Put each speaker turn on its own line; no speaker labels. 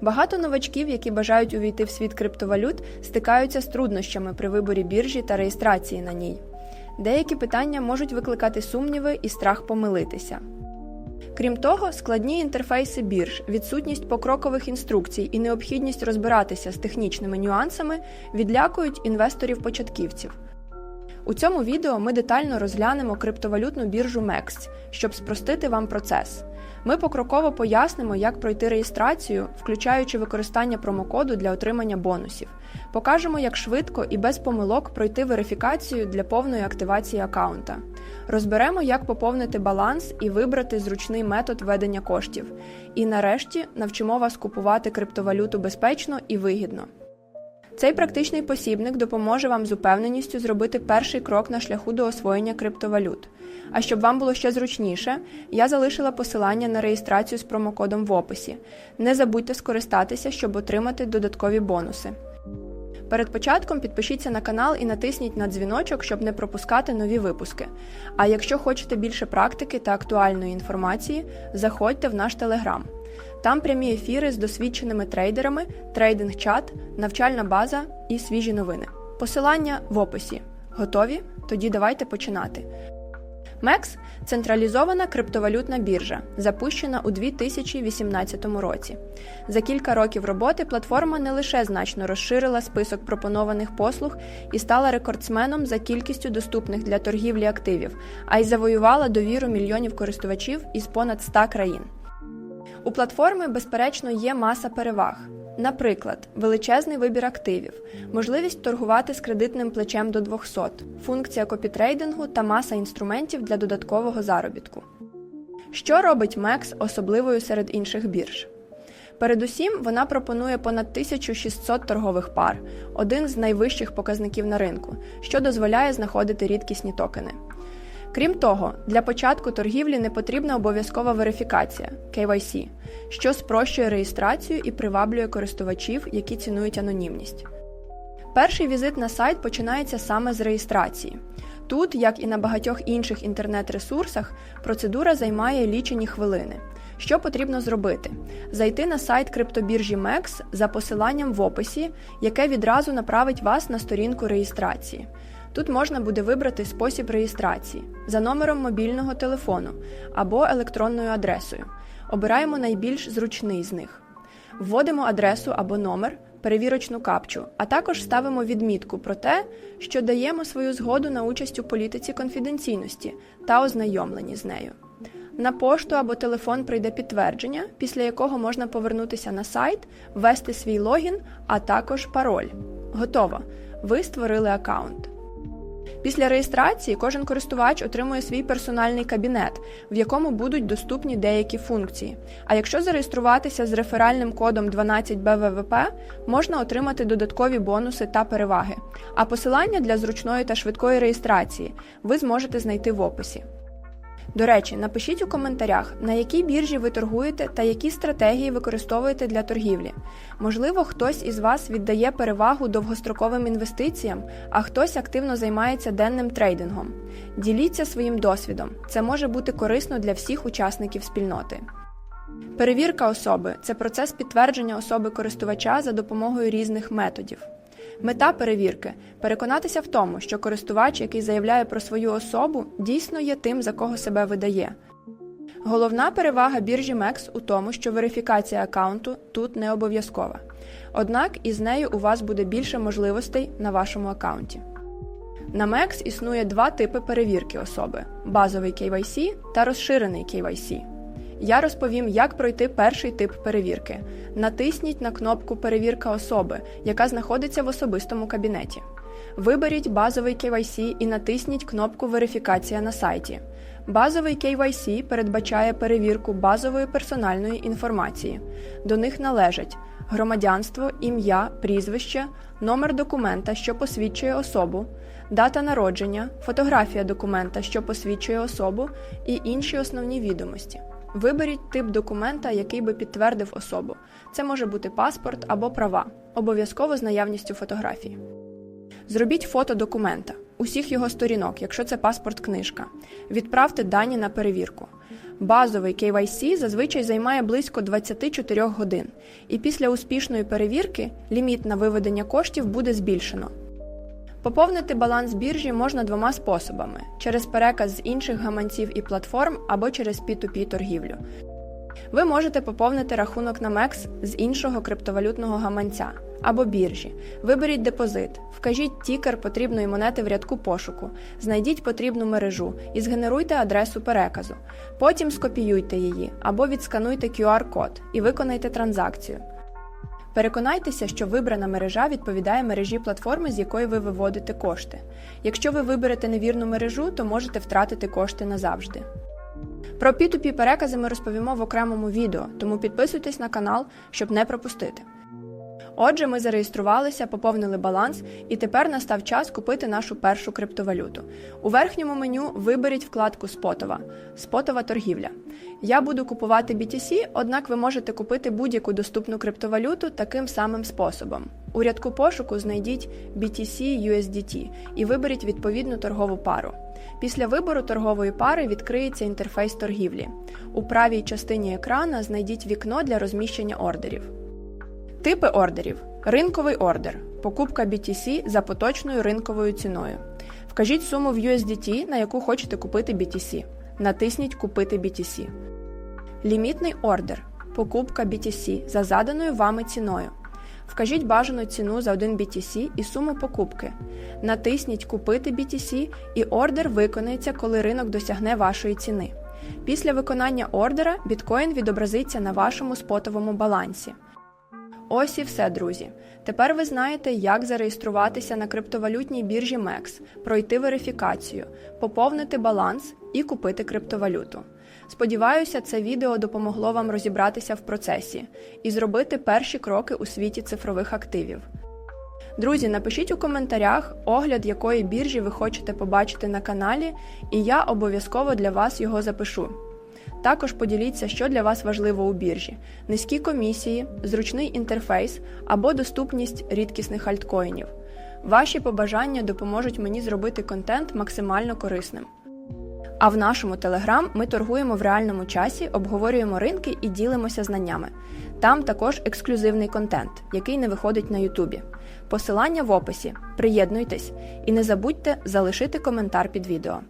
Багато новачків, які бажають увійти в світ криптовалют, стикаються з труднощами при виборі біржі та реєстрації на ній. Деякі питання можуть викликати сумніви і страх помилитися. Крім того, складні інтерфейси бірж, відсутність покрокових інструкцій і необхідність розбиратися з технічними нюансами відлякують інвесторів-початківців. У цьому відео ми детально розглянемо криптовалютну біржу MEX, щоб спростити вам процес. Ми покроково пояснимо, як пройти реєстрацію, включаючи використання промокоду для отримання бонусів. Покажемо, як швидко і без помилок пройти верифікацію для повної активації аккаунта. Розберемо, як поповнити баланс і вибрати зручний метод ведення коштів. І нарешті навчимо вас купувати криптовалюту безпечно і вигідно. Цей практичний посібник допоможе вам з упевненістю зробити перший крок на шляху до освоєння криптовалют. А щоб вам було ще зручніше, я залишила посилання на реєстрацію з промокодом в описі. Не забудьте скористатися, щоб отримати додаткові бонуси. Перед початком підпишіться на канал і натисніть на дзвіночок, щоб не пропускати нові випуски. А якщо хочете більше практики та актуальної інформації, заходьте в наш телеграм. Там прямі ефіри з досвідченими трейдерами, трейдинг-чат, навчальна база і свіжі новини. Посилання в описі. Готові? Тоді давайте починати. MEX – централізована криптовалютна біржа, запущена у 2018 році. За кілька років роботи платформа не лише значно розширила список пропонованих послуг і стала рекордсменом за кількістю доступних для торгівлі активів, а й завоювала довіру мільйонів користувачів із понад 100 країн. У платформи, безперечно, є маса переваг. Наприклад, величезний вибір активів, можливість торгувати з кредитним плечем до 200, функція копітрейдингу та маса інструментів для додаткового заробітку. Що робить MEX особливою серед інших бірж? Передусім, вона пропонує понад 1600 торгових пар, один з найвищих показників на ринку, що дозволяє знаходити рідкісні токени. Крім того, для початку торгівлі не потрібна обов'язкова верифікація KYC, що спрощує реєстрацію і приваблює користувачів, які цінують анонімність. Перший візит на сайт починається саме з реєстрації. Тут, як і на багатьох інших інтернет-ресурсах, процедура займає лічені хвилини. Що потрібно зробити? Зайти на сайт криптобіржі MEX за посиланням в описі, яке відразу направить вас на сторінку реєстрації. Тут можна буде вибрати спосіб реєстрації за номером мобільного телефону або електронною адресою. Обираємо найбільш зручний з них. Вводимо адресу або номер, перевірочну капчу, а також ставимо відмітку про те, що даємо свою згоду на участь у політиці конфіденційності та ознайомлені з нею. На пошту або телефон прийде підтвердження, після якого можна повернутися на сайт, ввести свій логін, а також пароль. Готово! Ви створили аккаунт. Після реєстрації кожен користувач отримує свій персональний кабінет, в якому будуть доступні деякі функції. А якщо зареєструватися з реферальним кодом 12BVVP, можна отримати додаткові бонуси та переваги. А посилання для зручної та швидкої реєстрації ви зможете знайти в описі. До речі, напишіть у коментарях, на якій біржі ви торгуєте та які стратегії використовуєте для торгівлі. Можливо, хтось із вас віддає перевагу довгостроковим інвестиціям, а хтось активно займається денним трейдингом. Діліться своїм досвідом, це може бути корисно для всіх учасників спільноти. Перевірка особи це процес підтвердження особи користувача за допомогою різних методів. Мета перевірки переконатися в тому, що користувач, який заявляє про свою особу, дійсно є тим, за кого себе видає. Головна перевага біржі MEX у тому, що верифікація аккаунту тут не обов'язкова. Однак із нею у вас буде більше можливостей на вашому аккаунті. На MEX існує два типи перевірки особи: базовий KYC та розширений KYC. Я розповім, як пройти перший тип перевірки. Натисніть на кнопку Перевірка особи, яка знаходиться в особистому кабінеті. Виберіть базовий KYC і натисніть кнопку Верифікація на сайті. Базовий KYC передбачає перевірку базової персональної інформації. До них належать громадянство, ім'я, прізвище, номер документа, що посвідчує особу, дата народження, фотографія документа, що посвідчує особу, і інші основні відомості. Виберіть тип документа, який би підтвердив особу. Це може бути паспорт або права, обов'язково з наявністю фотографії. Зробіть фото документа, усіх його сторінок, якщо це паспорт книжка. Відправте дані на перевірку. Базовий KYC зазвичай займає близько 24 годин, і після успішної перевірки ліміт на виведення коштів буде збільшено. Поповнити баланс біржі можна двома способами: через переказ з інших гаманців і платформ або через P2P торгівлю. Ви можете поповнити рахунок на MEX з іншого криптовалютного гаманця або біржі. Виберіть депозит, вкажіть тікер потрібної монети в рядку пошуку, знайдіть потрібну мережу і згенеруйте адресу переказу. Потім скопіюйте її або відскануйте QR-код і виконайте транзакцію. Переконайтеся, що вибрана мережа відповідає мережі платформи, з якої ви виводите кошти. Якщо ви виберете невірну мережу, то можете втратити кошти назавжди. Про P2P перекази ми розповімо в окремому відео, тому підписуйтесь на канал, щоб не пропустити. Отже, ми зареєструвалися, поповнили баланс, і тепер настав час купити нашу першу криптовалюту. У верхньому меню виберіть вкладку Спотова Спотова торгівля. Я буду купувати BTC, однак ви можете купити будь-яку доступну криптовалюту таким самим способом. У рядку пошуку знайдіть BTC USDT і виберіть відповідну торгову пару. Після вибору торгової пари відкриється інтерфейс торгівлі. У правій частині екрана знайдіть вікно для розміщення ордерів. Типи ордерів: ринковий ордер, покупка BTC за поточною ринковою ціною. Вкажіть суму в USDT, на яку хочете купити BTC. Натисніть Купити BTC. Лімітний ордер, покупка BTC за заданою вами ціною. Вкажіть бажану ціну за 1 BTC і суму покупки. Натисніть Купити BTC і ордер виконається, коли ринок досягне вашої ціни. Після виконання ордера біткоін відобразиться на вашому спотовому балансі. Ось і все, друзі. Тепер ви знаєте, як зареєструватися на криптовалютній біржі MEX, пройти верифікацію, поповнити баланс і купити криптовалюту. Сподіваюся, це відео допомогло вам розібратися в процесі і зробити перші кроки у світі цифрових активів. Друзі, напишіть у коментарях огляд, якої біржі ви хочете побачити на каналі, і я обов'язково для вас його запишу. Також поділіться, що для вас важливо у біржі: низькі комісії, зручний інтерфейс або доступність рідкісних альткоїнів. Ваші побажання допоможуть мені зробити контент максимально корисним. А в нашому телеграм ми торгуємо в реальному часі, обговорюємо ринки і ділимося знаннями. Там також ексклюзивний контент, який не виходить на Ютубі. Посилання в описі. Приєднуйтесь і не забудьте залишити коментар під відео.